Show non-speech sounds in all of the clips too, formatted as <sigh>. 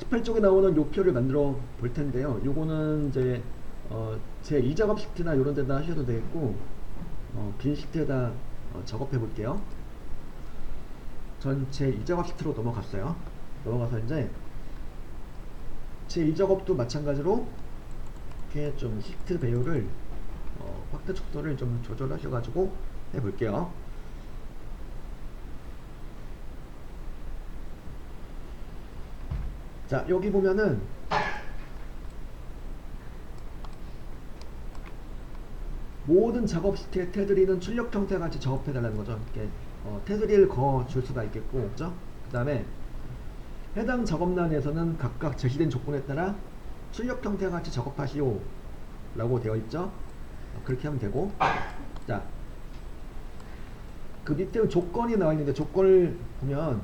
18쪽에 나오는 요 표를 만들어 볼 텐데요. 요거는 이제 어, 제 2작업 시트나 이런 데다 하셔도 되겠고 어, 빈 시트에다 어, 작업해 볼게요. 전제 2작업 시트로 넘어갔어요. 넘어가서 이제 제 2작업도 마찬가지로 이렇게 좀 시트 배열을 어, 확대 척도를 좀 조절하셔가지고 해볼게요. 자 여기 보면은 모든 작업 시트에 테두리는 출력 형태 같이 작업해 달라는 거죠. 이렇게 어, 테두리를 그어 줄 수가 있겠고, 그죠? 그 다음에 해당 작업란에서는 각각 제시된 조건에 따라 출력 형태 같이 작업하시오 라고 되어 있죠. 어, 그렇게 하면 되고, 자, 그 밑에 조건이 나와 있는데 조건을 보면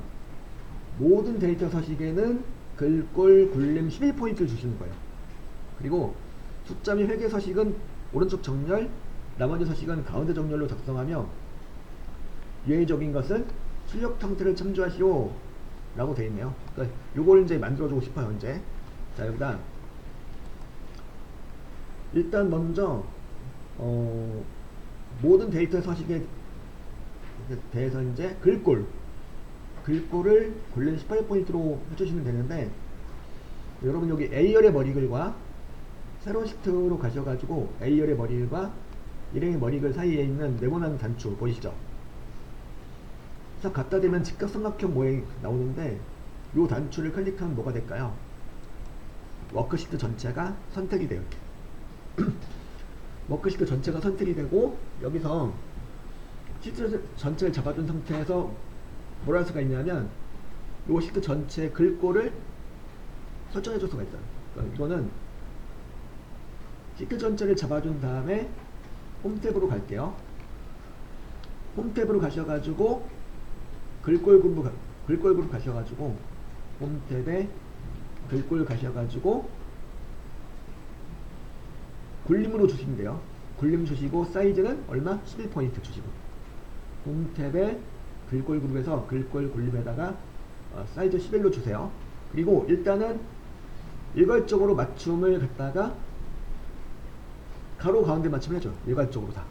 모든 데이터 서식에는 글꼴 굴림 11포인트를 주시는 거예요. 그리고 숫자 및 회계 서식은 오른쪽 정렬, 나머지 서식은 가운데 정렬로 작성하며 유의적인 것은 출력 형태를 참조하시오 라고 되어 있네요. 그러니까 요걸 이제 만들어주고 싶어요, 이제. 자, 여기다 일단 먼저 어, 모든 데이터 서식에 대해서 이제 글꼴 글꼴을 골렘 18포인트로 해주시면 되는데 여러분 여기 A열의 머리글과 새로운 시트로 가셔가지고 A열의 머리글과 일행의 머리글 사이에 있는 네모난 단추 보이시죠? 그래서 갖다 대면 직각삼각형 모양이 나오는데 이 단추를 클릭하면 뭐가 될까요? 워크시트 전체가 선택이 돼요 <clears throat> 워크시트 전체가 선택이 되고 여기서 시트 전체를 잡아준 상태에서 뭘할 수가 있냐면 요 시트 전체 글꼴을 설정해 줄 수가 있어요. 그러니까 이거는 시트 전체를 잡아준 다음에 홈 탭으로 갈게요. 홈 탭으로 가셔가지고 글꼴 그룹 가- 글꼴 그룹 가셔가지고 홈 탭에 글꼴 가셔가지고 굴림으로 주시면 돼요. 굴림 주시고 사이즈는 얼마? 11포인트 주시고 홈 탭에 글꼴 그룹에서 글꼴 굴림에다가 어, 사이즈 11로 주세요. 그리고 일단은 일괄적으로 맞춤을 갖다가 가로 가운데 맞춤을 해줘. 일괄적으로 다.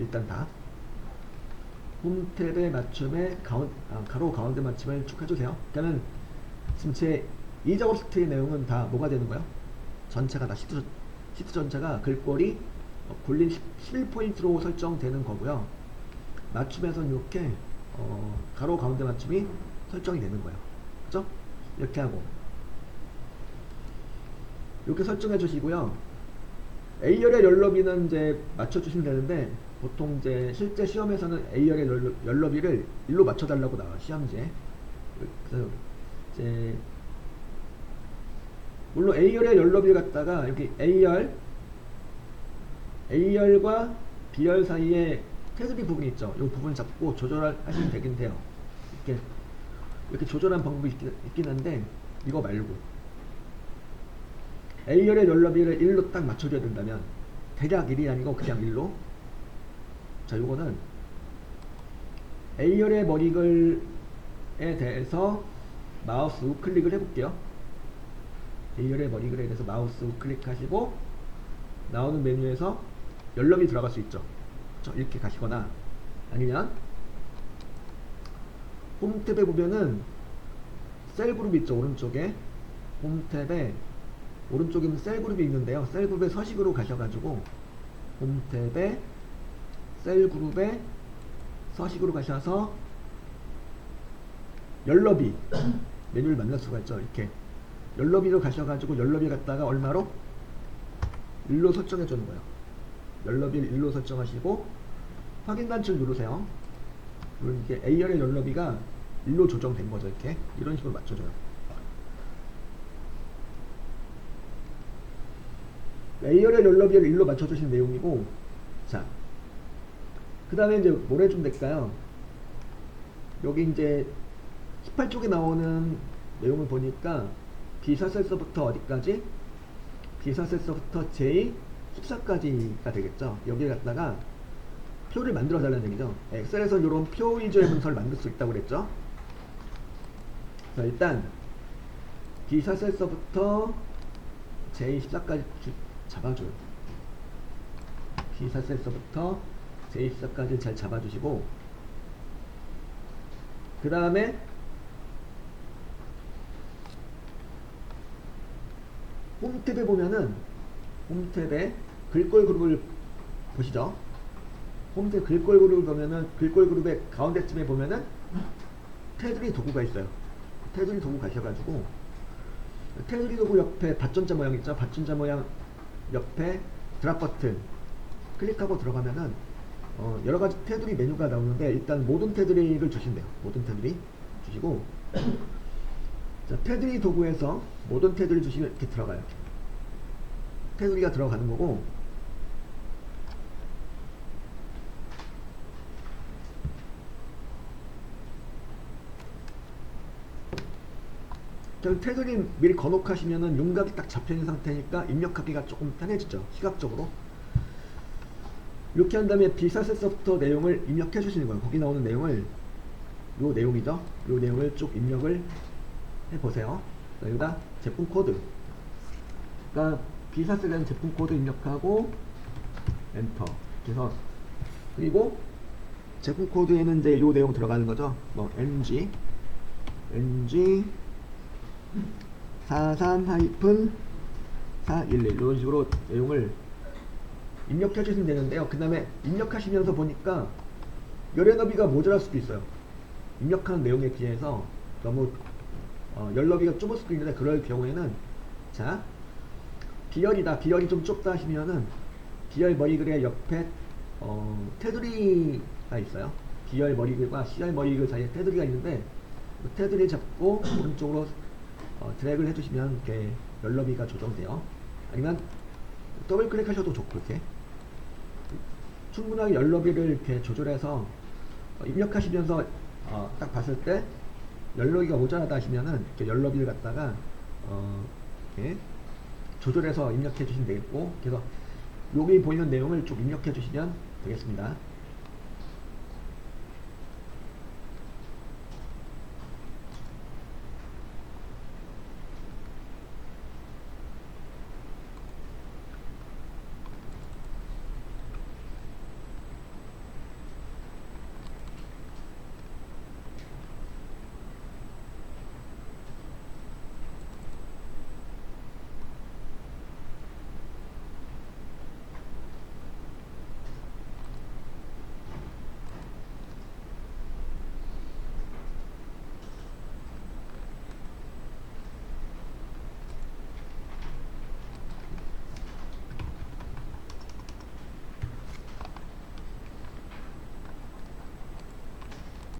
일단 다. 홈 탭의 맞춤에 가운, 아, 가로 가운데 맞춤을 쭉 해주세요. 그러면 지금 제이 작업 시트의 내용은 다 뭐가 되는 거예요? 전체가 다 시트, 시트 전체가 글꼴이 어, 굴림 11포인트로 설정되는 거고요. 맞춤에선 이렇게 어, 가로 가운데 맞춤이 설정이 되는 거예요. 그죠? 이렇게 하고 이렇게 설정해 주시고요. A열의 열너비는 이제 맞춰 주시면 되는데 보통 이제 실제 시험에서는 A열의 열너, 열너비를 1로 맞춰 달라고 나와 요 시험지에. 그래서 이제 물론 A열의 열너비를 갖다가 여기 A열 A열과 B열 사이에 테두리 부분이 있죠. 이 부분 잡고 조절하시면 되긴 돼요. 이렇게 이렇게 조절한 방법이 있긴, 있긴 한데 이거 말고 A열의 열너비를 1로 딱 맞춰줘야 된다면 대략 1이 아니고 그냥 1로 자 요거는 A열의 머리글에 대해서 마우스 우클릭을 해볼게요. A열의 머리글에 대해서 마우스 우클릭하시고 나오는 메뉴에서 열너비 들어갈 수 있죠. 그렇죠? 이렇게 가시거나 아니면 홈 탭에 보면은 셀 그룹이 있죠 오른쪽에. 홈 탭에 오른쪽에 있는 셀 그룹이 있는데요. 셀 그룹의 서식으로 가셔가지고 홈 탭에 셀 그룹의 서식으로 가셔서 열너비 메뉴를 만날 수가 있죠 이렇게. 열너비로 가셔가지고 열너비 갖다가 얼마로? 1로 설정해 주는 거예요 열너비를 1로 설정하시고 확인 단추를 누르세요. 그리고 이게 A열의 열너비가 1로 조정된 거죠. 이렇게 이런 식으로 맞춰줘요. A열의 열너비를 1로 맞춰주신 내용이고 자, 그 다음에 이제 뭘 해주면 될까요? 여기 이제 18쪽에 나오는 내용을 보니까 비사셀서부터 어디까지? 비사셀서부터 J 14까지가 되겠죠. 여기 갖다가 표를 만들어 달라는 얘기죠. 엑셀에서 이런 표 위주의 문서를 만들 수 있다고 그랬죠. 자, 일단 B4 셀서부터 J14까지 잡아줘요. B4 셀서부터 J14까지 잘 잡아주시고 그 다음에 홈탭에 보면은 홈탭에 글꼴 그룹을 보시죠. 홈탭 글꼴 그룹을 보면은 글꼴 그룹의 가운데쯤에 보면은 테두리 도구가 있어요. 테두리 도구 가셔가지고 테두리 도구 옆에 받존자 모양 있죠? 받존자 모양 옆에 드랍 버튼 클릭하고 들어가면은 어, 여러 가지 테두리 메뉴가 나오는데 일단 모든 테두리를 주신대요. 모든 테두리 주시고 자, 테두리 도구에서 모든 테두리 주시면 이렇게 들어가요. 테두리가 들어가는 거고 그럼 테두리 미리 거놓하시면은 윤곽이 딱 잡혀있는 상태니까 입력하기가 조금 편해지죠. 시각적으로. 이렇게 한 다음에 비사세 서부터 내용을 입력해 주시는 거예요. 거기 나오는 내용을 요 내용이죠. 요 내용을 쭉 입력을 해 보세요. 여기다 제품 코드. 그러니까 비사세라는 제품 코드 입력하고 엔터. 그래서 그리고 제품 코드에는 이제 요 내용 들어가는 거죠. 뭐 ng ng 43-411 이런 식으로 내용을 입력해 주시면 되는데요. 그 다음에 입력하시면서 보니까 열의 너비가 모자랄 수도 있어요. 입력하는 내용에 비해서 너무 어, 열 너비가 좁을 수도 있는데 그럴 경우에는 자 비열이다 비열이 좀 좁다 하시면은 비열 머리글의 옆에 어, 테두리가 있어요. 비열 머리글과 C열 머리글 사이에 테두리가 있는데 그 테두리 잡고 오른쪽으로 어, 드래그를 해주시면 이렇게 열너비가 조정돼요. 아니면 더블 클릭하셔도 좋고 이렇게 충분하게 열너비를 이렇게 조절해서 어, 입력하시면서 어, 딱 봤을 때 열너비가 모자라다 하시면은 이렇게 열너비를 갖다가 어, 이렇게 조절해서 입력해 주시면 되겠고 그래서 여기 보이는 내용을 쭉 입력해 주시면 되겠습니다.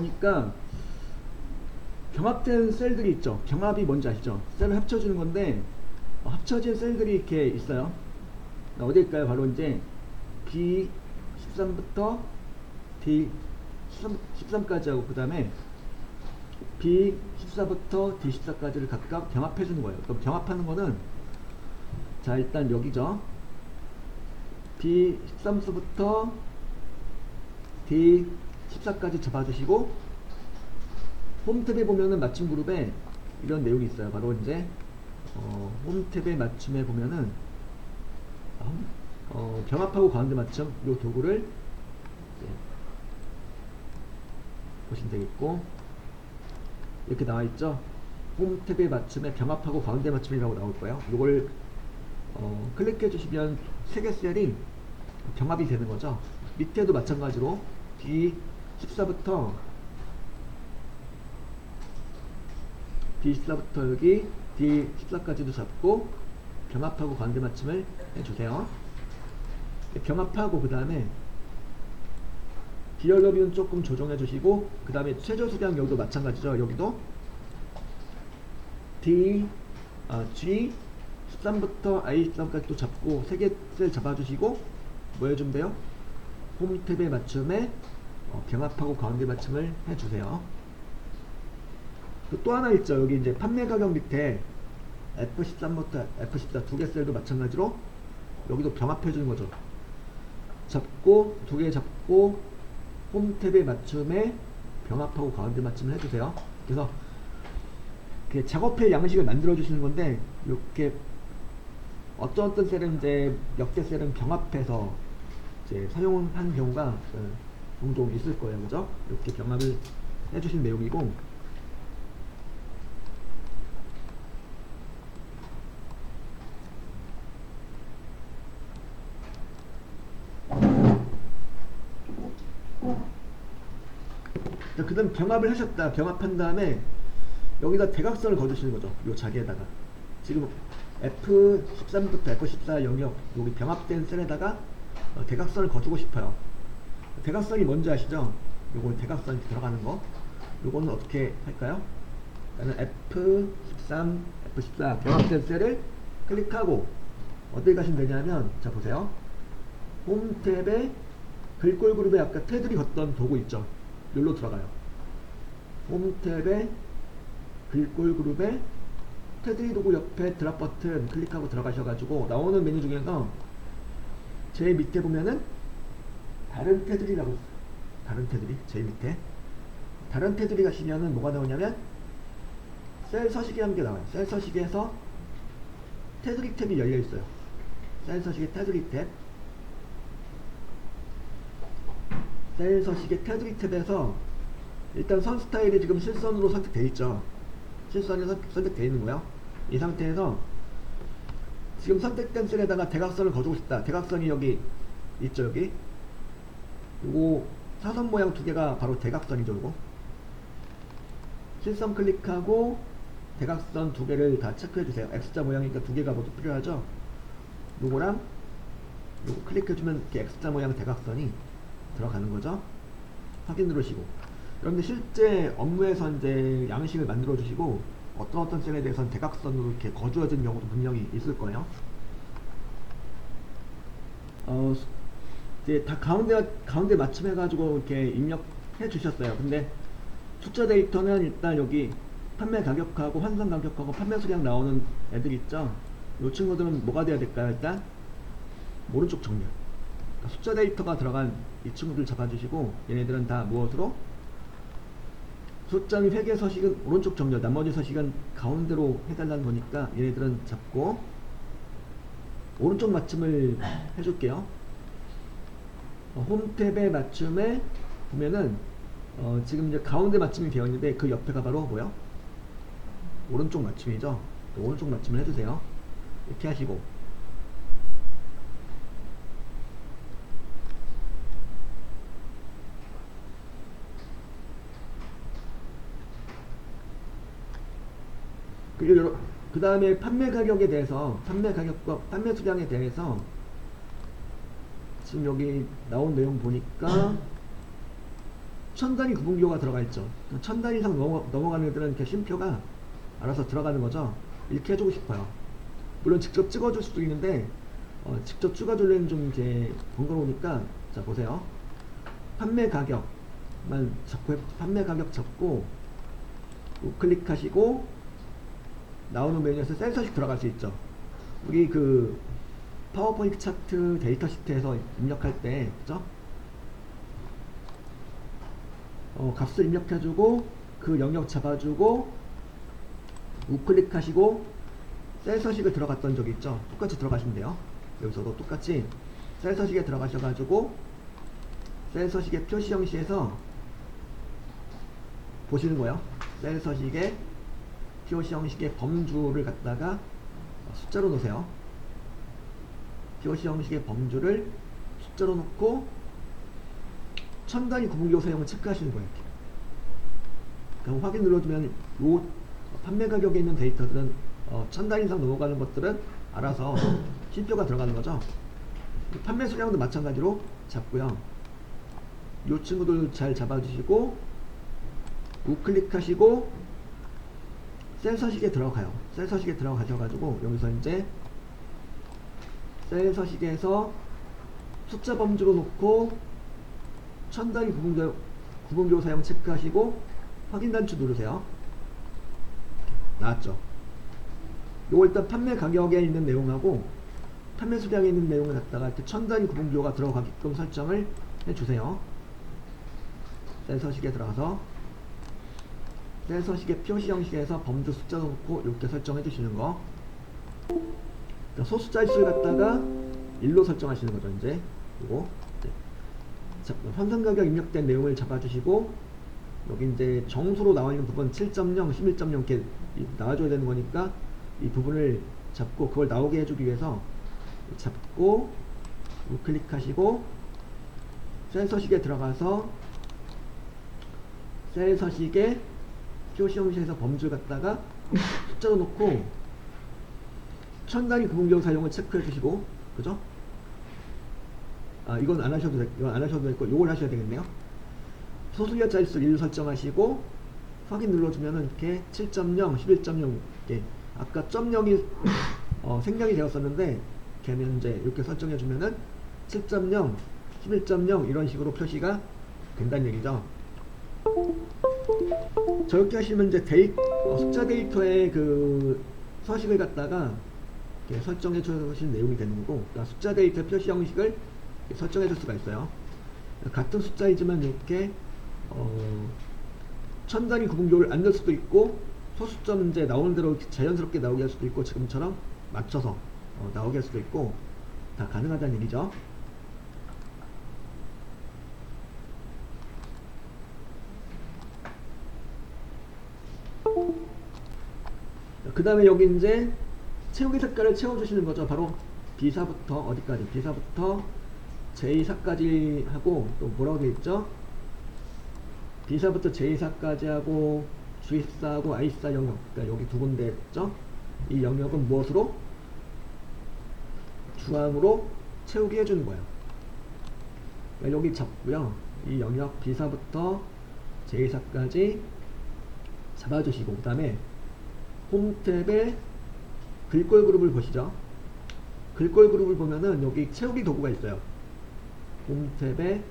보니까 경합된 셀들이 있죠. 경합이 뭔지 아시죠? 셀을 합쳐주는 건데 어, 합쳐진 셀들이 이렇게 있어요. 어디일까요? 바로 이제 B13부터 D13, 까지 하고 그 다음에 B14부터 D14까지를 각각 경합해 주는 거예요. 그럼 경합하는 거는 자 일단 여기죠. B13수부터 D14까지 잡아주시고 홈 탭에 보면은 맞춤 그룹에 이런 내용이 있어요. 바로 이제 어, 홈 탭의 맞춤에 보면은 어, 병합하고 가운데 맞춤 이 도구를 보시면 되겠고 이렇게 나와 있죠. 홈 탭의 맞춤에 병합하고 가운데 맞춤이라고 나올 거예요. 이걸 어, 클릭해 주시면 세 개 셀이 병합이 되는 거죠. 밑에도 마찬가지로 D14부터 D14부터 여기 D14까지도 잡고 병합하고 관계 맞춤을 해주세요. 병합하고 그 다음에 비열 너비는 조금 조정해 주시고 그 다음에 최저 수량 여기도 마찬가지죠. 여기도 D, 아, G 13부터 I13까지 또 잡고 세개셀 잡아주시고 뭐 해주면 돼요? 홈탭의 맞춤에 어, 병합하고 가운데 맞춤을 해주세요. 그또 하나 있죠. 여기 이제 판매 가격 밑에 F13부터 F14 두 개 셀도 마찬가지로 여기도 병합해 주는 거죠. 잡고 두 개 잡고 홈탭의 맞춤에 병합하고 가운데 맞춤을 해주세요. 그래서 작업할 양식을 만들어 주시는 건데 이렇게 어떤 어떤 셀은 이제 역대 셀은 병합해서 이제 사용한 경우가 어, 종종 있을 거예요, 그죠? 이렇게 병합을 해주신 내용이고 그 다음 병합을 하셨다. 병합한 다음에 여기다 대각선을 거주시는 거죠. 요 자리에다가. 지금 F13부터 F14 영역 여기 병합된 셀에다가 어, 대각선을 거주고 싶어요. 대각선이 뭔지 아시죠? 요거 대각선이 들어가는 거. 요거는 어떻게 할까요? 일단은 F13, F14 병합된 셀을 클릭하고 어디 가시면 되냐면 자 보세요. 홈 탭에 글꼴 그룹에 아까 테두리 걷던 도구 있죠? 여기로 들어가요. 홈 탭에 글꼴 그룹에 테두리 도구 옆에 드랍 버튼 클릭하고 들어가셔가지고 나오는 메뉴 중에서 제일 밑에 보면은 다른 테두리라고. 다른 테두리 제일 밑에 다른 테두리 가시면은 뭐가 나오냐면 셀 서식이 한개 나와요. 셀 서식에서 테두리 탭이 열려 있어요. 셀 서식의 테두리 탭. 셀 서식의 테두리 탭에서 일단 선 스타일이 지금 실선으로 선택되어 있죠. 실선이 선- 선택되어 있는 거예요. 이 상태에서 지금 선택된 셀에다가 대각선을 거주고 싶다. 대각선이 여기 있죠, 여기. 요거 사선 모양 두 개가 바로 대각선이죠, 이거. 실선 클릭하고 대각선 두 개를 다 체크해 주세요. X자 모양이니까 두 개가 모두 필요하죠. 요거랑 요거 클릭해 주면 이렇게 X자 모양 대각선이 들어가는 거죠. 확인 누르시고. 여러분들 실제 업무에서 이제 양식을 만들어 주시고 어떤 어떤 셀에 대해서는 대각선으로 이렇게 거주어진 경우도 분명히 있을 거예요. 어, 수- 이제 다 가운데 가운데 맞춤해 가지고 이렇게 입력해 주셨어요. 근데 숫자 데이터는 일단 여기 판매 가격하고 환산 가격하고 판매 수량 나오는 애들 있죠. 이 친구들은 뭐가 돼야 될까요? 일단 오른쪽 정렬. 그러니까 숫자 데이터가 들어간 이 친구들 잡아주시고 얘네들은 다 무엇으로? 숫자 및 회계 서식은 오른쪽 정렬, 나머지 서식은 가운데로 해달라는 거니까 얘네들은 잡고 오른쪽 맞춤을 해줄게요. 어, 홈 탭의 맞춤에 보면은 어, 지금 이제 가운데 맞춤이 되어 있는데 그 옆에가 바로 뭐요? 오른쪽 맞춤이죠. 또 오른쪽 맞춤을 해주세요. 이렇게 하시고 그 다음에 판매 가격에 대해서 판매 가격과 판매 수량에 대해서 지금 여기 나온 내용 보니까 천 단위 구분교가 들어가 있죠. 천 단위 이상 넘어, 넘어가는 애들은 이렇게 쉼표가 알아서 들어가는 거죠. 이렇게 해주고 싶어요. 물론 직접 찍어줄 수도 있는데 어, 직접 찍어주려면 좀 이제 번거로우니까 자 보세요. 판매 가격만 해- 판매 가격 잡고 우클릭하시고 나오는 메뉴에서 센서식 들어갈 수 있죠. 우리 그 파워포인트 차트 데이터 시트에서 입력할 때 그죠? 어, 값을 입력해주고 그 영역 잡아주고 우클릭하시고 셀 서식을 들어갔던 적이 있죠. 똑같이 들어가시면 돼요. 여기서도 똑같이 셀 서식에 들어가셔가지고 셀 서식의 표시 형식에서 보시는 거예요. 셀 서식의 표시 형식의 범주를 갖다가 숫자로 놓으세요. 표시 형식의 범주를 숫자로 놓고 천 단위 구분교 사용을 체크하시는 거예요. 그럼 확인 눌러주면 요 판매 가격에 있는 데이터들은 어, 천 단위 이상 넘어가는 것들은 알아서 신표가 들어가는 거죠. 판매 수량도 마찬가지로 잡고요. 요 친구들 잘 잡아주시고 우클릭하시고 셀 서식에 들어가요. 셀 서식에 들어가셔가지고 여기서 이제 셀 서식에서 숫자 범주로 놓고 천 단위 구분교, 구분교 사용 체크하시고 확인 단추 누르세요. 나왔죠? 요거 일단 판매 가격에 있는 내용하고 판매 수량에 있는 내용을 갖다가 이렇게 천 단위 구분교가 들어가게끔 설정을 해주세요. 셀 서식에 들어가서 셀 서식의 표시 형식에서 범주 숫자 넣고 이렇게 설정해 주시는 거. 그러니까 소수자의 수를 갖다가 1로 설정하시는 거죠, 이제. 이거. 네. 자, 환산 가격 입력된 내용을 잡아주시고, 여기 이제 정수로 나와 있는 부분 7.0, 11.0 이렇게 이- 나와줘야 되는 거니까 이 부분을 잡고 그걸 나오게 해주기 위해서 잡고 우클릭하시고 셀 서식에 들어가서 셀 서식에 표시 형식에서 범주를 갖다가 숫자로 놓고 천 단위 구분경 사용을 체크해 주시고 그죠? 아 이건 안 하셔도 돼 이건 안 하셔도 되고 요걸 하셔야 되겠네요 소수자 자릿수 1 설정하시고 확인 눌러주면은 이렇게 7.0, 11.0 이렇게 아까 점 0이 어, 생략이 되었었는데 걔는 이제 이렇게 설정해 주면은 7.0, 11.0 이런 식으로 표시가 된다는 얘기죠. 저렇게 하시면 이제 데이, 어, 숫자 데이터의 그 서식을 갖다가 설정해 주신 내용이 되는 거고, 그러니까 숫자 데이터 표시 형식을 설정해 줄 수가 있어요. 같은 숫자이지만 이렇게 어, 천 단위 구분교를 안 넣을 수도 있고 소수점 이제 나오는 대로 자연스럽게 나오게 할 수도 있고 지금처럼 맞춰서 어, 나오게 할 수도 있고 다 가능하다는 얘기죠. 그 다음에 여기 이제 채우기 색깔을 채워주시는 거죠. 바로 B사부터 어디까지? B사부터 J사까지 하고 또 뭐라고 되어 있죠? B사부터 J사까지 하고 G사하고 I사 영역 그러니까 여기 두 군데 있죠? 이 영역은 무엇으로? 주황으로 채우기 해주는 거예요. 그러니까 여기 잡고요. 이 영역 B사부터 J사까지 잡아주시고 그 다음에 홈 탭에 글꼴 그룹을 보시죠. 글꼴 그룹을 보면은 여기 채우기 도구가 있어요. 홈 탭에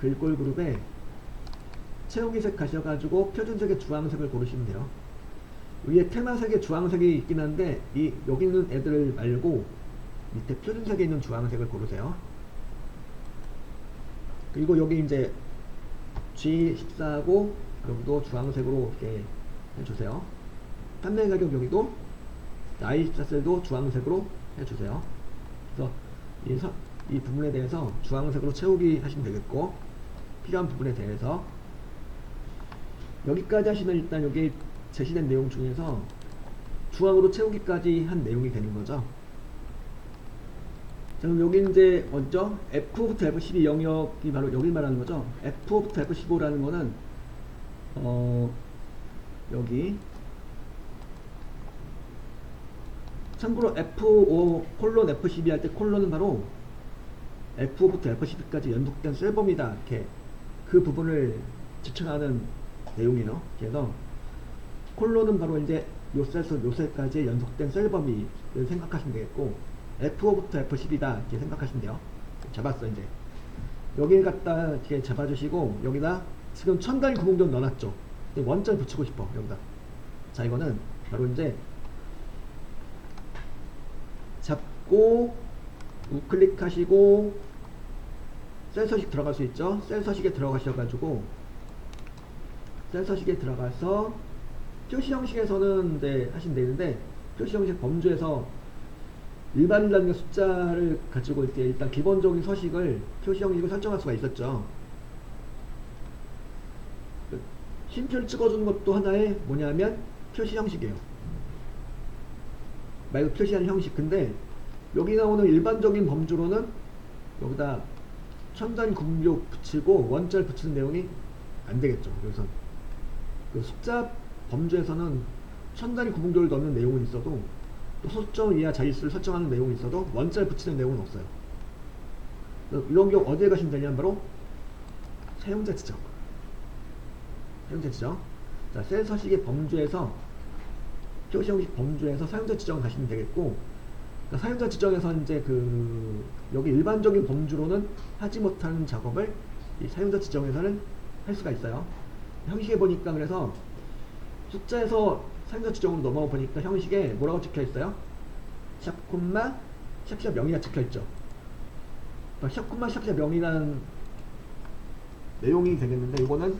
글꼴 그룹에 채우기색 가셔가지고 표준색의 주황색을 고르시면 돼요. 위에 테마색의 주황색이 있긴 한데 이 여기 있는 애들 말고 밑에 표준색에 있는 주황색을 고르세요. 그리고 여기 이제 G14하고 여기도 주황색으로 이렇게 해주세요. 판매 가격 여기도 I14셀도 주황색으로 해주세요. 그래서 이, 서, 이 부분에 대해서 주황색으로 채우기 하시면 되겠고 필요한 부분에 대해서 여기까지 하시면 일단 여기 제시된 내용 중에서 주황으로 채우기까지 한 내용이 되는 거죠. 자, 그럼 여기 이제 어디죠? F부터 F12 영역이 바로 여기 말하는 거죠. F부터 F15라는 거는 어 여기 참고로 F5 콜론 F12 할 때 콜론은 바로 F5부터 F12까지 연속된 셀범이다 이렇게 그 부분을 지칭하는 내용이에요. 그래서 콜론은 바로 이제 요 셀에서 요 셀까지 연속된 셀범위를 생각하시면 되겠고 F5부터 F10이다 이렇게 생각하시면 돼요. 잡았어 이제 여기를 갖다 이렇게 잡아주시고 여기다 지금 천 단위 구멍 넣어놨죠. 원점 붙이고 싶어 여기다. 자 이거는 바로 이제 잡고 우클릭 하시고 셀 서식 들어갈 수 있죠. 셀 서식에 들어가셔가지고 셀 서식에 들어가서 표시 형식에서는 이제 하시면 되는데 표시 형식 범주에서 일반이라는 숫자를 가지고 있을 때 일단 기본적인 서식을 표시 형식을 설정할 수가 있었죠. 쉼표를 찍어주는 것도 하나의 뭐냐면 표시 형식이에요. 말고 표시하는 형식. 근데 여기 나오는 일반적인 범주로는 여기다 천단 구분교 붙이고 원자를 붙이는 내용이 안 되겠죠. 그래서 그 숫자 범주에서는 천단위 구분교를 넣는 내용은 있어도 또 소점 이하 자릿수를 설정하는 내용이 있어도 원자를 붙이는 내용은 없어요. 이런 경우 어디에 가시면 되냐면 바로 사용자 지정. 사용자 지정. 자, 셀 서식의 범주에서 표시 형식 범주에서 사용자 지정 가시면 되겠고 그러니까 사용자 지정에서 이제 그 여기 일반적인 범주로는 하지 못하는 작업을 이 사용자 지정에서는 할 수가 있어요. 형식에 보니까 그래서 숫자에서 사용자 지정으로 넘어가 보니까 형식에 뭐라고 찍혀 있어요? 샵 콤마 샵샵 0이라 찍혀 있죠. 그러니까 샵 콤마 샵샵 0이라는 내용이 되겠는데 이거는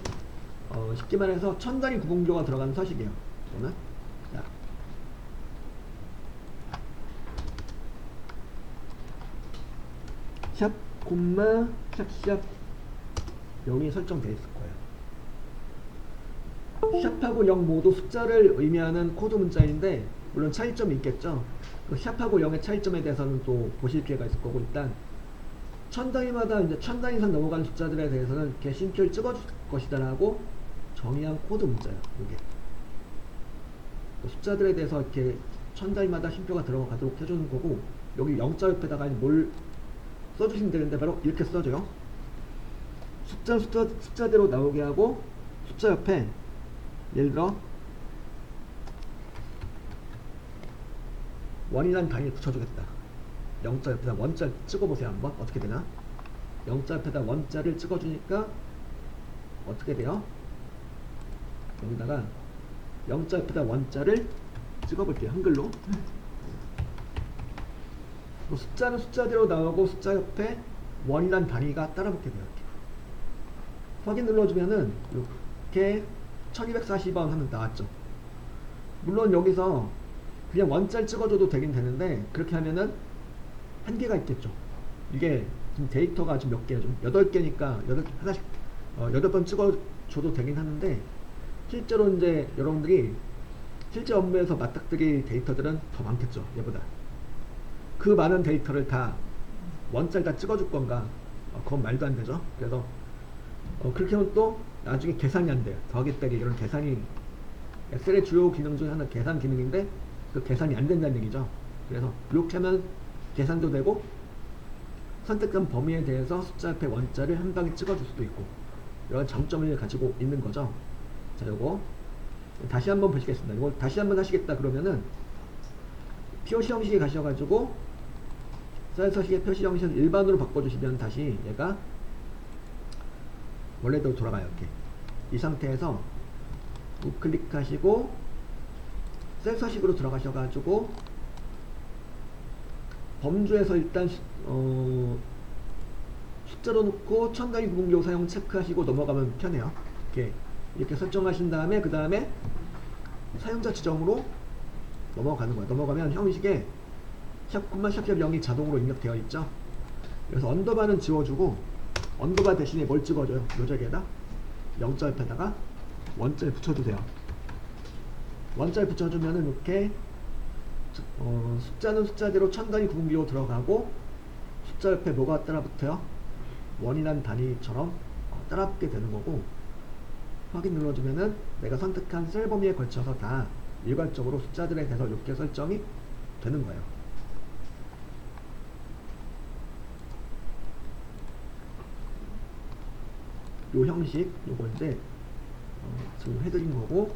어, 쉽게 말해서 천 단위 구분기호가 들어가는 서식이에요. 이거는 자, 샵 콤마 샵샵 여기 설정되어 있을 거예요. 샵하고 0 모두 숫자를 의미하는 코드 문자인데 물론 차이점이 있겠죠. 그 샵하고 0의 차이점에 대해서는 또 보실 기회가 있을 거고 일단 천 단위마다 이제 천 단위 이상 넘어가는 숫자들에 대해서는 심표를 찍어줄 것이다라고 정의한 코드 문자예요. 이게 그 숫자들에 대해서 이렇게 천 단위마다 심표가 들어가도록 해주는 거고 여기 영자 옆에다가 뭘 써주시면 되는데 바로 이렇게 써줘요. 숫자 숫자 숫자대로 나오게 하고 숫자 옆에 예를 들어 원이라는 단위를 붙여주겠다. 영자 옆에다 원자 찍어보세요 한번 어떻게 되나? 영자 옆에다 원자를 찍어주니까 어떻게 돼요? 여기다가 영자 옆에다 원자를 찍어볼게요 한글로. 뭐 숫자는 숫자대로 나오고 숫자 옆에 원이란 단위가 따라붙게 돼요. 이렇게. 확인 눌러주면은 이렇게 1240원 하면 나왔죠. 물론 여기서 그냥 원자를 찍어줘도 되긴 되는데 그렇게 하면은 한계가 있겠죠. 이게 지금 데이터가 지금 몇 개야? 좀 8개니까 여덟, 하나씩 어, 8번 찍어줘도 되긴 하는데 실제로 이제 여러분들이 실제 업무에서 맞닥뜨릴 데이터들은 더 많겠죠. 얘보다. 그 많은 데이터를 다 원자를 다 찍어줄 건가? 어, 그건 말도 안 되죠. 그래서 어, 그렇게 하면 또 나중에 계산이 안 돼요. 더하기 빼기 이런 계산이 엑셀의 주요 기능 중에 하나 계산 기능인데 그 계산이 안 된다는 얘기죠. 그래서 이렇게 하면 계산도 되고 선택한 범위에 대해서 숫자 앞에 원자를 한 방에 찍어줄 수도 있고 이런 장점을 가지고 있는 거죠. 자, 요거 다시 한번 보시겠습니다. 이거 다시 한번 하시겠다 그러면은 표시 형식에 가셔가지고 셀 서식의 표시 형식을 일반으로 바꿔주시면 다시 얘가 원래대로 돌아가요. 이렇게 이 상태에서 우클릭하시고 셀 서식으로 들어가셔가지고 범주에서 일단 수- 어, 숫자로 놓고 천 단위 구분기호 사용 체크하시고 넘어가면 편해요. 이렇게 이렇게 설정하신 다음에 그 다음에 사용자 지정으로 넘어가는 거예요. 넘어가면 형식에 샵 콤마 샵 샵 0이 자동으로 입력되어 있죠. 그래서 언더바는 지워주고 언더바 대신에 뭘 찍어줘요? 요절에다 영자 옆에다가 원자를 붙여주세요. 원자를 붙여주면은 이렇게 어, 숫자는 숫자대로 천 단위 구분기호 들어가고 숫자 옆에 뭐가 따라붙어요? 원이란 단위처럼 어, 따라붙게 되는 거고 확인 눌러주면은 내가 선택한 셀 범위에 걸쳐서 다 일괄적으로 숫자들에 대해서 이렇게 설정이 되는 거예요. 요 형식 요건데 어, 지금 해드린 거고